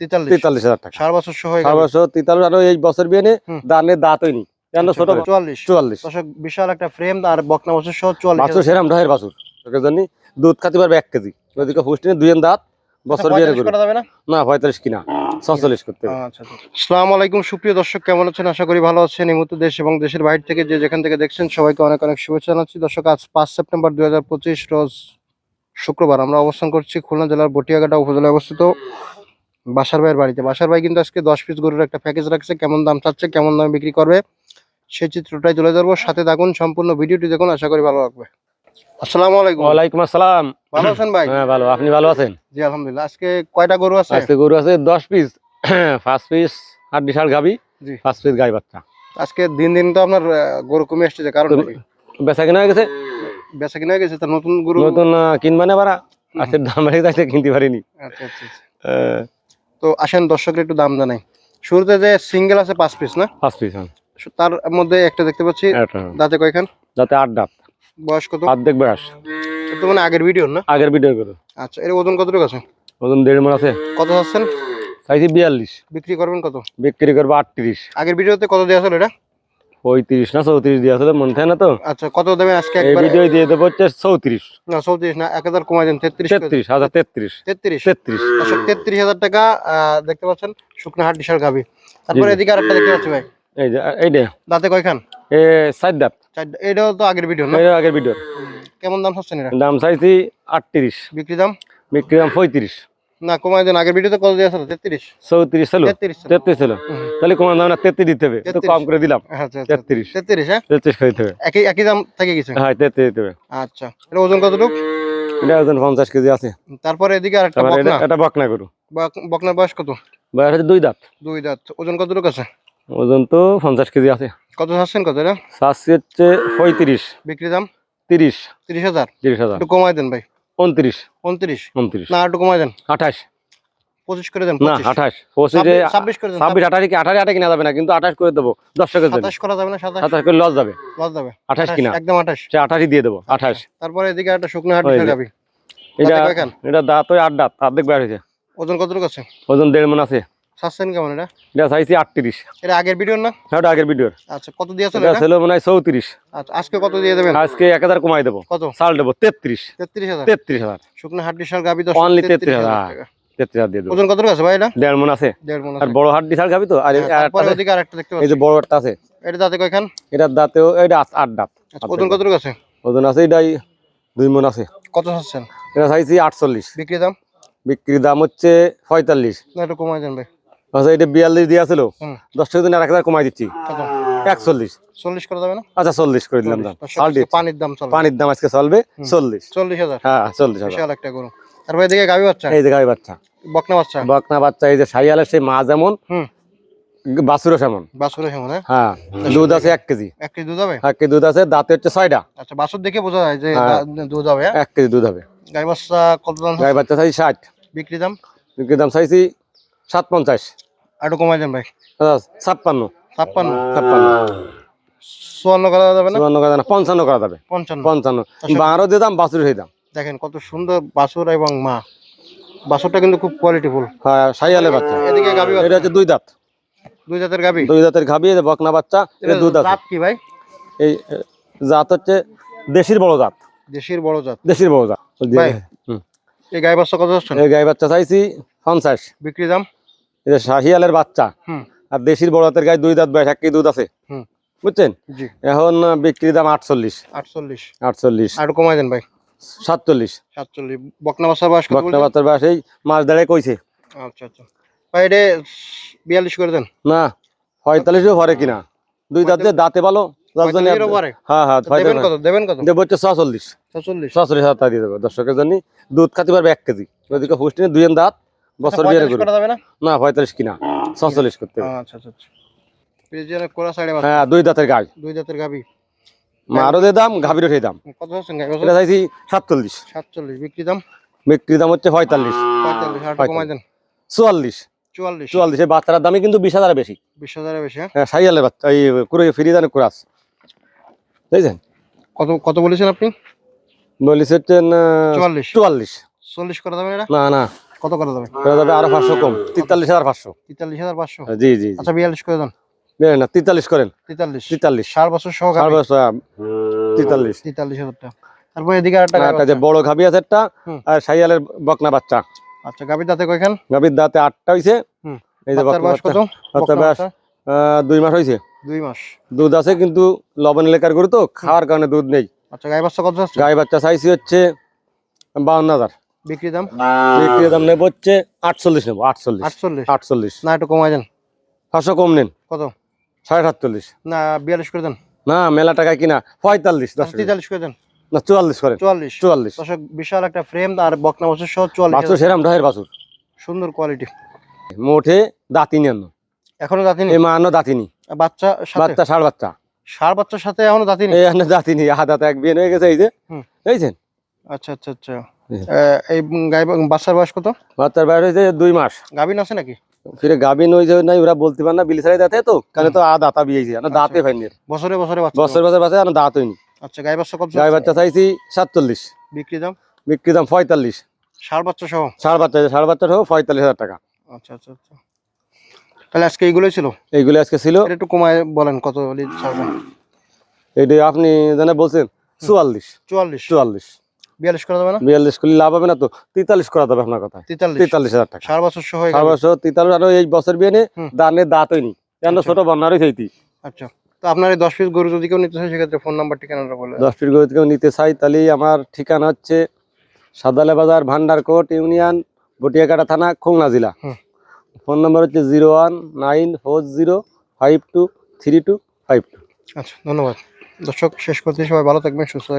তেতাল্লিশ। হাজার টাকা। সার বছর সহ সার বছর তেতাল্লিশ আর এই বছর বিয়ে দাঁত হয়নি। কেন ছোট চুয়াল্লিশ। বিশাল একটা ফ্রেম আর বকনা বছর সহ চুয়াল্লিশ বাছুর সেরাম ঢহের বাছুর। তোকে জানি দুধ খাতে পারবে এক কেজি। ওদিকে পুষ্টিনে দুই দাঁত বছর বিয়ে করা যাবে না? না পঁয়তাল্লিশ কিনা। করতে। আচ্ছা আচ্ছা। আসসালামু আলাইকুম সুপ্রিয় দর্শক কেমন আছেন? আশা করি ভালো আছেন। এই মুহূর্তে দেশ এবং দেশের বাইরে থেকে যে যেখান থেকে দেখছেন সবাইকে অনেক অনেক শুভেচ্ছা জানাচ্ছি। দর্শক আজ পাঁচ সেপ্টেম্বর দুই হাজার পঁচিশ রোজ শুক্রবার। আমরা অবস্থান করছি খুলনা জেলার বটিয়াঘাটা উপজেলায় অবস্থিত। বাসার ভাইয়ের বাড়িতে। বাসার ভাই কিন্তু আজকে দশ পিস গরুর একটা প্যাকেজ রাখছে কেমন দাম চাচ্ছে কেমন দামে বিক্রি করবে সেই চিত্রটাই তুলে ধরবো। সাথে থাকুন সম্পূর্ণ ভিডিওটি দেখুন আশা করি ভালো লাগবে। আসসালামু আলাইকুম। ওয়ালাইকুম আসসালাম। ভালো আছেন ভাই? হ্যাঁ ভালো। আপনি ভালো আছেন? জি আলহামদুলিল্লাহ। আজকে কয়টা গরু আছে? আজকে গরু আছে দশ পিস পাঁচ পিস আর বিশাল গাবি। জি। পাঁচ পিস গাই বাচ্চা। আজকে দিন দিন তো আপনার গরু কমে আসছে কারণ বেচা কিনা হয়ে গেছে? বেচা কিনা হয়ে গেছে তার নতুন গরু নতুন কিনবা না পারা আজকে দাম বেড়ে যাচ্ছে কিনতে পারিনি। আচ্ছা আচ্ছা আচ্ছা। তো আসেন দর্শকের একটু দাম জানাই। শুরুতে যে সিঙ্গেল আছে পাঁচ পিস না? পাঁচ পিস হ্যাঁ। তার মধ্যে একটা দেখতে পাচ্ছি একটা দাঁতে কয়খান? দাঁতে আট দাঁত। বয়স কত? অর্ধেক বয়স আস তো মানে আগের ভিডিও না? আগের ভিডিও করো। আচ্ছা এর ওজন কতটুকু আছে? ওজন দেড় মন আছে। কত আছেন চাইছি বিয়াল্লিশ। বিক্রি করবেন কত? বিক্রি করব আটত্রিশ। আগের ভিডিওতে কত দেওয়া ছিল এটা? পঁয়ত্রিশ না চৌত্রিশ দিয়ে আসলে মনে থাকে না তো? আচ্ছা কত দেবেন আজকে এই একবার? ভিডিও দিয়ে দেবো হচ্ছে চৌত্রিশ। না চৌত্রিশ না এক হাজার কমাই দেন তেত্রিশ তেত্রিশ হাজার তেত্রিশ। তেত্রিশ। তেত্রিশ। দর্শক তেত্রিশ হাজার টাকা দেখতে পাচ্ছেন শুকনো হাট বিশাল গাবি তারপরে। এদিকে আরেকটা দেখতে পাচ্ছি ভাই। এই যে এইটা দাঁতে কয়খান? এ সাত দাঁত। এটাও তো আগের ভিডিও না? এটা আগের ভিডিও কেমন দাম এটা দাম চাইছি আটত্রিশ। বিক্রি দাম? বিক্রি দাম পঁয়ত্রিশ। না কমাই দেন আগের ভিডিওতে কত দেওয়া ছিল তেত্রিশ? চৌত্রিশ ছিল তেত্রিশ ছিল। তাহলে দাম না তেত্রিশ দিতে হবে। 33 কম করে দিলাম। আচ্ছা আচ্ছা। তেত্রিশ। তেত্রিশ হ্যাঁ? তেত্রিশ করে দিতে হবে। একই একই দাম থেকে গেছে হ্যাঁ তেত্রিশ দিতে হবে। আচ্ছা। এটা ওজন কতটুকু? এটা ওজন পঞ্চাশ কেজি আছে। তারপরে এদিকে আরেকটা বকনা। এটা বকনা করু বকনার বয়স কত? বয়স হচ্ছে দুই দাঁত। দুই দাঁত। ওজন কতটুকু আছে? ওজন তো পঞ্চাশ কেজি আছে। কত চাচ্ছেন কত এটা? চাষি হচ্ছে পঁয়ত্রিশ। বিক্রি দাম? তিরিশ। তিরিশ হাজার। তিরিশ হাজার। একটু কমাই দেন ভাই। উনত্রিশ। উনত্রিশ। উনত্রিশ। না একটু কমাই দেন। আঠাশ। পঁচিশ করে দেন না আঠাশ। পঁচিশে ছাব্বিশ- ছাব্বিশ করে দেন ছাব্বিশ আঠাশ কি আঠাশ কিনা যাবে না কিন্তু আঠাশ করে দেবো দর্শকের জন্য সাতাশ করা যাবে না সাতাশ। আঠাশ করে লস যাবে। লস যাবে। আঠাশ কিনা? একদম আঠাশ। সে আঠাশই দিয়ে দেবো আঠাশ। তারপরে এদিকে একটা শুকনো হাট বিশাল এটা এটা দাঁত ওই আট দাঁত অর্ধেক বের হয়েছে। ওজন কতটুকু আছে? ওজন দেড় মন আছে। কেমন এটা? এটা চাইছি আটত্রিশ। এটা আগের ভিডিও না? হ্যাঁ আগের ভিডিওর। আচ্ছা কত দিয়েছিল এটা এটা? ছিল মনে হয় চৌত্রিশ। আচ্ছা আজকে কত দিয়ে দেবেন? আজকে এক হাজার কমাই দেবো। কত? চাল দেবো তেত্রিশ। তেত্রিশ হাজার? তেত্রিশ হাজার। শুকনো হাট বিশাল গাবি দশ Only 33,000 তেত্রিশ হাজার দিয়ে দেবো। ওজন কতটুকু আছে ভাই এটা? দেড় মন আছে। দেড় মন আর বড় খাবি তো? আর এই হ্যাঁ, আরেকটা দেখতে এই যে বড় একটা আছে। এটা দাঁতে কয়খান? এটার দাঁতেও এটা আট- দাঁত। আচ্ছা, ওজন কতটুকু আছে? ওজন আছে এটাই দুই মন আছে। কত চাচ্ছেন? এটা চাইছি আটচল্লিশ। বিক্রি দাম? বিক্রির দাম হচ্ছে পঁয়তাল্লিশ। না একটু কমাই দেন ভাই। আচ্ছা এটা বিয়াল্লিশ দিয়ে ছিল দশ টাকা দিন আর এক হাজার কমাই দিচ্ছি। একচল্লিশ। চল্লিশ করা যাবে না? আচ্ছা চল্লিশ করে দিলাম দাম। পানির দাম পানির দাম আজকে চলবে। চল্লিশ। চল্লিশ হাজার। হ্যাঁ চল্লিশ হাজার। একটা গরু। তারপরে এদিকে বাচ্চা? এই যে গাই বাচ্চা। বকনা বাচ্চা? বকনা বাচ্চা এই যে সাইয়ালের সেই মা যেমন সেমন। হ্যাঁ? হ্যাঁ দুধ আছে এক কেজি। এক কেজি দুধ হবে? এক কেজি দুধ আছে দাঁতে হচ্ছে ছয়টা। আচ্ছা বাছুর দেখে বোঝা যায় যে হ্যাঁ। দুধ হবে এক কেজি দুধ হবে। গাই বাচ্চা কত দাম? গাই বাচ্চা ষাট। বিক্রি দাম? বিক্রির দাম চাইছি সাত পঞ্চাশ আর একটু কমাই দেন ভাই। ছাপ্পান্ন। ছাপ্পান্ন। ছাপ্পান্ন। চুয়ান্ন করা যাবে না? চুয়ান্ন করা যাবে পঞ্চান্ন করা যাবে। পঞ্চান্ন। পঞ্চান্ন। আচ্ছা। বারো দিয়ে দাম বাছুর সেই দাম। দেখেন কত সুন্দর বাছুর এবং মা। বাছুরটা কিন্তু খুব কোয়ালিটিফুল হ্যাঁ সাইয়ালের বাচ্চা। এদিকে গাবি এটা হচ্ছে দুই দাঁত। দুই জাতের গাবি দুই দাঁতের ঘাবি এই বকনা বাচ্চা এটা আছে জাত কি ভাই? এই জাত হচ্ছে দেশির বড় জাত। দেশির বড় জাত। দেশির বড় জাত। ভাই। এই গাই বাচ্চা কত এই গাই বাচ্চা চাইছি পঞ্চাশ। বিক্রি দাম? এই যে শাহিয়ালের বাচ্চা আর দেশির বড় জাতের গায়ে দুই দাঁত বয়স এক দুধ আছে। বুঝছেন? এখন আহ, বিক্রির দাম আটচল্লিশ। আটচল্লিশ। আটচল্লিশ। আর কমাই দেন ভাই। সাতচল্লিশ। সাতচল্লিশ। বকনা বাচ্চার বয়স বকনা? বাচ্চার বয়স এই মাছ দাঁড়ায় কইছে আচ্ছা আচ্ছা। ভাই এটা বিয়াল্লিশ করে দেন? না পঁয়তাল্লিশও ভরে কিনা। দুই দাঁত যে দাঁতে ভালো পরে? দিয়ে দর্শকের জন্য দুধ খাতে পারবে এক কেজি। ওইদিকে পুষ্টিনে দুই দাঁত বছর বিয়ে পঁয়তাল্লিশ করবে করা যাবে না? না পঁয়তাল্লিশ কিনা ছচল্লিশ করতে হবে। আচ্ছা আচ্ছা আচ্ছা। ফ্রিজের কোরা সাইডে হ্যাঁ দুই দাঁতের গাছ দুই জাতের গাবি। মারও যে দাম গাভীরও সেই দাম। কত এটা চাইছি সাতচল্লিশ। সাতচল্লিশ। বিক্রি দাম? বিক্রির দাম হচ্ছে পঁয়তাল্লিশ। চুয়াল্লিশ। চুয়াল্লিশ। চুয়াল্লিশ এই বাচ্চার দামই কিন্তু বিশ হাজার বেশি। বিশ হাজারের বেশি হ্যাঁ? হ্যাঁ সাইয়ালের বাচ্চা এই কুড়ে ফিরি দানে কুরাস। কত কত বলেছেন আপনি? হচ্ছে চুয়াল্লিশ। চুয়াল্লিশ। চল্লিশ করা যাবে না এটা? না না। কত করা যাবে করা যাবে আরও পাঁচশো কম। তেতাল্লিশ হাজার পাঁচশো। তেতাল্লিশ হাজার পাঁচশো? জি জি জি। আচ্ছা বিয়াল্লিশ করে দেন। না তেতাল্লিশ করেন। তেতাল্লিশ। তেতাল্লিশ। ষাট বছর সহ বছর তেতাল্লিশ। তেতাল্লিশ হাজার টাকা। তারপর এদিকে যে বড় গাভি আছে একটা আর সাইয়ালের বকনা বাচ্চা। আচ্ছা গাভীর দাঁতে কয়খান? গাভির দাঁতে আটটা হইছে। এই যে বকনা বয়স কত? বাচ্চার বয়স দুই মাস হয়েছে দুই মাস। দুধ আছে কিন্তু লবণ এলাকার গরু তো খাওয়ার কারণে দুধ নেই। আচ্ছা গাই বাচ্চা কত গাই বাচ্চা চাইছি হচ্ছে বাউন্ন হাজার। বিক্রি দাম? বিক্রি দাম নেব হচ্ছে আটচল্লিশ নেব আটচল্লিশ। আটচল্লিশ? আটচল্লিশ। না একটু কমাই দেন। পাঁচশো কম নেন। কত? সাড়ে সাতচল্লিশ। না বিয়াল্লিশ করে দেন। না মেলা টাকা কিনা। পঁয়তাল্লিশ দশ তেতাল্লিশ করে দেন। না চুয়াল্লিশ করেন। চুয়াল্লিশ। চুয়াল্লিশ। বিশাল একটা ফ্রেম আর বকনা বছর সহ চুয়াল্লিশ সেরাম ঢহের বাছুর। সুন্দর কোয়ালিটি মোটে দাঁতিনি আনো এখনও দাঁতিনি এই মা আনো দাঁতিনি বাচ্চা সাথে? বাচ্চা ষাট বাচ্চা। ষাট বাচ্চার সাথে এখনও দাঁতিনি এই আনো দাঁতিনি হাত এক বিয়ে হয়ে গেছে এই যে। এইছেন আচ্ছা আচ্ছা আচ্ছা। এই গাই বাচ্চার বয়স কত? বাচ্চার বাইরে হয়েছে দুই মাস। গাভিন আছে নাকি? ফিরে গাবিন হয়েছে নাই ওরা বলতে পারে না বিলিসারাই দাঁতে তো কারণ তো আ দাঁতা বিয়েছে না দাঁতে পাইনি এর। বছরে বছরে বছর বছর বাচ্চা না দাঁত হয়নি। আচ্ছা গাই বাচ্চা কত গাই বাচ্চা চাইছি সাতচল্লিশ। বিক্রি দাম? বিক্রি দাম পঁয়তাল্লিশ। ষাট বাচ্চা সহ? ষাট বাচ্চা ষাট বাচ্চা হোক পঁয়তাল্লিশ হাজার টাকা। আচ্ছা আচ্ছা আচ্ছা। তাহলে আজকে এইগুলোই ছিল? এইগুলো আজকে ছিল। একটু কমায় বলেন কত ছাড়বেন এটি আপনি জানে বলছেন চুয়াল্লিশ। চুয়াল্লিশ। চুয়াল্লিশ। বিয়াল্লিশ করা যাবে না? বিয়াল্লিশ করলে লাভ হবে না তো? তেতাল্লিশ করা যাবে আপনার কথা তেতাল্লিশ। তেতাল্লিশ হাজার টাকা। ষাট বছর সহ বছর তেতাল্লিশ আর এই বছর বিয়ে নে হুম। দাঁত হয়নি। কেন আচ্ছা। ছোট বন্যারই সেইটি আচ্ছা। তো আপনার এই দশ পিস গরু যদি কেউ নিতে চায় সেক্ষেত্রে ফোন নাম্বার ঠিকানাটা বলে দেন। দশ গরু থেকে নিতে চাই তাহলে আমার ঠিকানা হচ্ছে সাদালে বাজার ভান্ডারকোট ইউনিয়ন বটিয়াকাটা থানা খুলনা জেলা। ফোন নম্বর হচ্ছে zero one nine four zero five two three two five two. আচ্ছা ধন্যবাদ। দর্শক শেষ করতে সবাই ভালো থাকবেন সুস্থ থাকবেন।